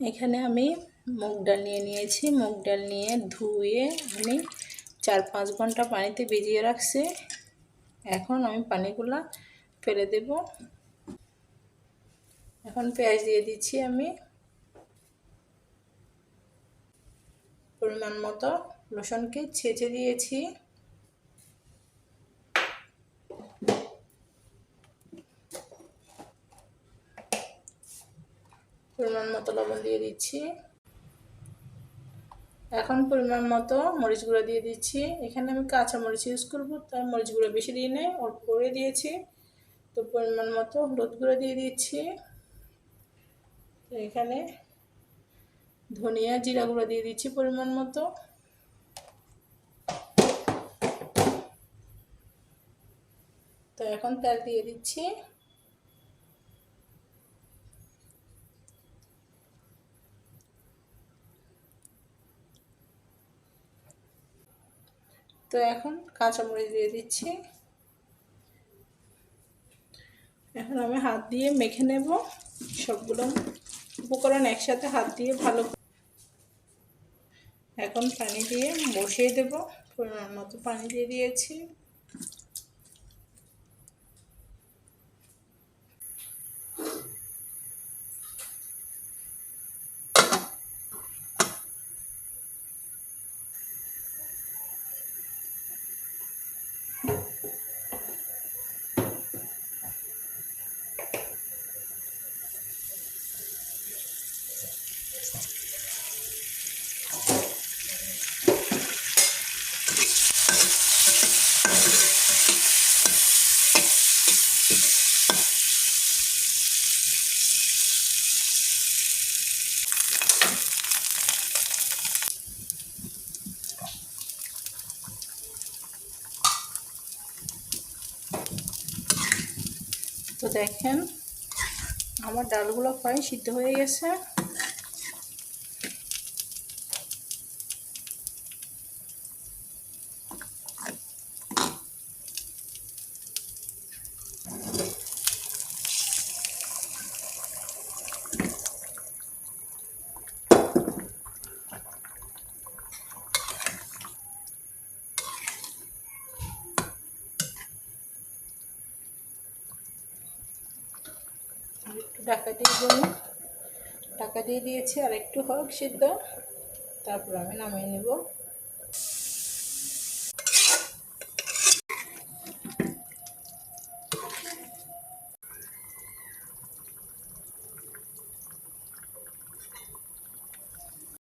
এখানে আমি মুগ ডাল নিয়ে নিয়েছি। মুগ ডাল নিয়ে ধুয়ে আমি চার পাঁচ ঘণ্টা পানিতে ভিজিয়ে রাখছি। এখন আমি পানিগুলা ফেলে দেব। এখন পেঁয়াজ দিয়ে দিচ্ছি আমি। পরিমাণ মতো রসুনকে ছেঁচে দিয়েছি। পরিমাণ মতো লবণ দিয়ে দিচ্ছি। এখন পরিমাণ মতো মরিচ গুঁড়ো দিয়ে দিচ্ছি। এখানে আমি কাঁচা মরিচ ইউজ করব তাই মরিচ গুঁড়ো বেশি দিয়ে নেই, অল্প করে দিয়েছি। তো পরিমাণ মতো হলুদ গুঁড়ো দিয়ে দিচ্ছি। এখানে ধনিয়া জিরা গুঁড়ো দিয়ে দিচ্ছি পরিমাণ মতো। তো এখন তেল দিয়ে দিচ্ছি। তো এখন কাঁচামরিচ দিয়ে দিচ্ছি। এখন আমি হাত দিয়ে মেখে নেব। সবগুলো উপকরণ একসাথে হাত দিয়ে ভালো এখন পানি দিয়ে বসিয়ে দেব। পরিমাণ মতো পানি দিয়ে দিয়েছি। তো দেখেন আমার ডালগুলো প্রায় সিদ্ধ হয়ে গেছে। ঢাকা দিয়ে দিন ঢাকা দিয়ে দিয়েছি আর একটু হোক সিদ্ধ। তারপর আমি নামিয়ে নেব।